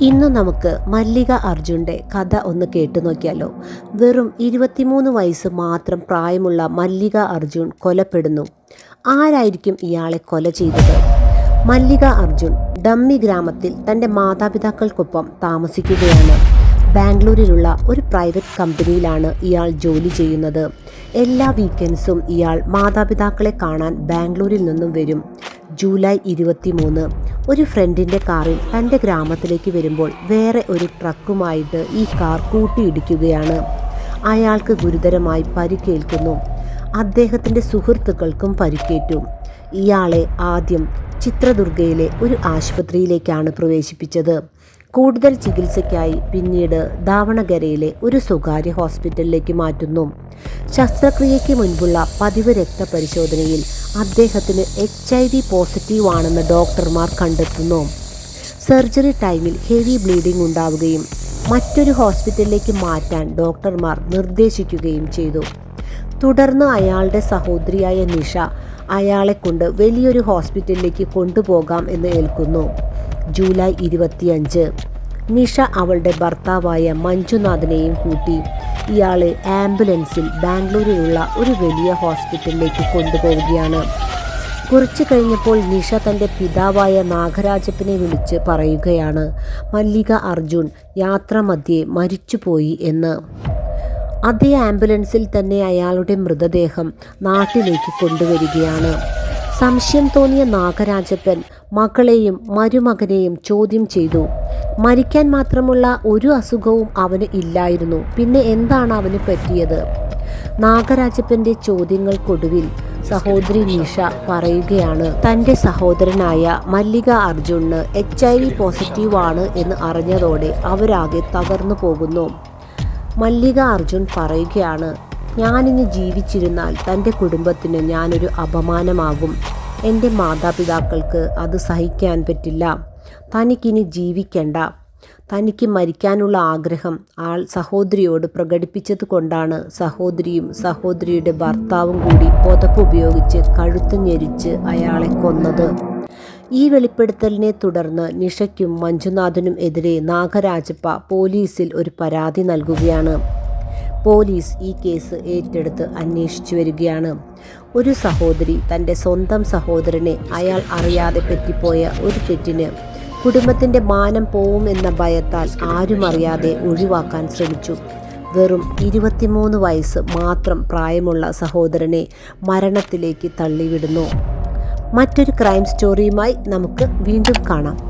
ഇന്ന് നമുക്ക് മല്ലിക അർജുന്റെ കഥ ഒന്ന് കേട്ടു നോക്കിയാലോ. വെറും ഇരുപത്തിമൂന്ന് വയസ്സ് മാത്രം പ്രായമുള്ള മല്ലിക അർജുൻ കൊലപ്പെടുന്നു. ആരായിരിക്കും ഇയാളെ കൊല ചെയ്തത്? മല്ലിക അർജുൻ ഡമ്മി ഗ്രാമത്തിൽ തന്റെ മാതാപിതാക്കൾക്കൊപ്പം താമസിക്കുകയാണ്. ബാംഗ്ലൂരിലുള്ള ഒരു പ്രൈവറ്റ് കമ്പനിയിലാണ് ഇയാൾ ജോലി ചെയ്യുന്നത്. എല്ലാ വീക്കെൻഡ്സും ഇയാൾ മാതാപിതാക്കളെ കാണാൻ ബാംഗ്ലൂരിൽ നിന്നും വരും. ജൂലൈ ഇരുപത്തിമൂന്ന് ഒരു ഫ്രണ്ടിന്റെ കാറിൽ തന്റെ ഗ്രാമത്തിലേക്ക് വരുമ്പോൾ വേറെ ഒരു ട്രക്കുമായിട്ട് ഈ കാർ കൂട്ടിയിടിക്കുകയാണ്. അയാൾക്ക് ഗുരുതരമായി പരിക്കേൽക്കുന്നു. അദ്ദേഹത്തിന്റെ സുഹൃത്തുക്കൾക്കും പരിക്കേറ്റു. ഇയാളെ ആദ്യം ചിത്രദുർഗയിലെ ഒരു ആശുപത്രിയിലേക്കാണ് പ്രവേശിപ്പിച്ചത്. കൂടുതൽ ചികിത്സയ്ക്കായി പിന്നീട് ദാവണഗരയിലെ ഒരു സ്വകാര്യ ഹോസ്പിറ്റലിലേക്ക് മാറ്റുന്നു. ശസ്ത്രക്രിയയ്ക്ക് മുൻപുള്ള പതിവ് രക്തപരിശോധനയിൽ അദ്ദേഹത്തിന് എച്ച് ഐ വി പോസിറ്റീവ് ആണെന്ന് ഡോക്ടർമാർ കണ്ടെത്തുന്നു. സർജറി ടൈമിൽ ഹെവി ബ്ലീഡിംഗ് ഉണ്ടാവുകയും മറ്റൊരു ഹോസ്പിറ്റലിലേക്ക് മാറ്റാൻ ഡോക്ടർമാർ നിർദ്ദേശിക്കുകയും ചെയ്തു. തുടർന്ന് അയാളുടെ സഹോദരിയായ നിഷ അയാളെ കൊണ്ട് വലിയൊരു ഹോസ്പിറ്റലിലേക്ക് കൊണ്ടുപോകാം എന്ന് ഏൽക്കുന്നു. ജൂലൈ ഇരുപത്തിയഞ്ച്. നിഷ അവളുടെ ഭർത്താവായ മഞ്ജുനാഥിനെയും കൂട്ടി ഇയാളെ ആംബുലൻസിൽ ബാംഗ്ലൂരിലുള്ള ഒരു വലിയ ഹോസ്പിറ്റലിലേക്ക് കൊണ്ടുപോവുകയാണ്. കുറച്ചു കഴിഞ്ഞപ്പോൾ നിഷ തന്റെ പിതാവായ നാഗരാജപ്പനെ വിളിച്ച് പറയുകയാണ് മല്ലിക അർജുൻ യാത്രാമധ്യേ മരിച്ചുപോയി എന്ന്. അതേ ആംബുലൻസിൽ തന്നെ അയാളുടെ മൃതദേഹം നാട്ടിലേക്ക് കൊണ്ടുവരികയാണ്. സംശയം തോന്നിയ നാഗരാജപ്പൻ മകളെയും മരുമകനെയും ചോദ്യം ചെയ്തു. മരിക്കാൻ മാത്രമുള്ള ഒരു അസുഖവും അവന് ഇല്ലായിരുന്നു. പിന്നെ എന്താണ് അവന് പറ്റിയത്? നാഗരാജപ്പന്റെ ചോദ്യങ്ങൾക്കൊടുവിൽ സഹോദരി നിഷ പറയുകയാണ് തന്റെ സഹോദരനായ മല്ലിക അർജുന് എച്ച് ഐ വി പോസിറ്റീവ് ആണ് എന്ന് അറിഞ്ഞതോടെ അവരാകെ തകർന്നു പോകുന്നു. മല്ലിക അർജുൻ പറയുകയാണ് ഞാനിന്ന് ജീവിച്ചിരുന്നാൽ തന്റെ കുടുംബത്തിന് ഞാനൊരു അപമാനമാകും. എന്റെ മാതാപിതാക്കൾക്ക് അത് സഹിക്കാൻ പറ്റില്ല. തനിക്കിനി ജീവിക്കണ്ട. തനിക്ക് മരിക്കാനുള്ള ആഗ്രഹം ആൾ സഹോദരിയോട് പ്രകടിപ്പിച്ചത് കൊണ്ടാണ് സഹോദരിയും സഹോദരിയുടെ ഭർത്താവും കൂടി പുതപ്പ് ഉപയോഗിച്ച് കഴുത്ത് ഞെരിച്ച് അയാളെ കൊന്നത്. ഈ വെളിപ്പെടുത്തലിനെ തുടർന്ന് നിഷയ്ക്കും മഞ്ജുനാഥനും എതിരെ നാഗരാജപ്പ പോലീസിൽ ഒരു പരാതി നൽകുകയാണ്. പോലീസ് ഈ കേസ് ഏറ്റെടുത്ത് അന്വേഷിച്ചു വരികയാണ്. ഒരു സഹോദരി തന്റെ സ്വന്തം സഹോദരനെ അയാൾ അറിയാതെ പറ്റിപ്പോയ ഒരു തെറ്റിന് കുടുംബത്തിന്റെ മാനം പോവുമെന്ന ഭയത്താൽ ആരും അറിയാതെ ഒഴിവാക്കാൻ ശ്രമിച്ചു. വെറും ഇരുപത്തിമൂന്ന് വയസ്സ് മാത്രം പ്രായമുള്ള സഹോദരനെ മരണത്തിലേക്ക് തള്ളിവിടുന്നു. മറ്റൊരു ക്രൈം സ്റ്റോറിയുമായി നമുക്ക് വീണ്ടും കാണാം.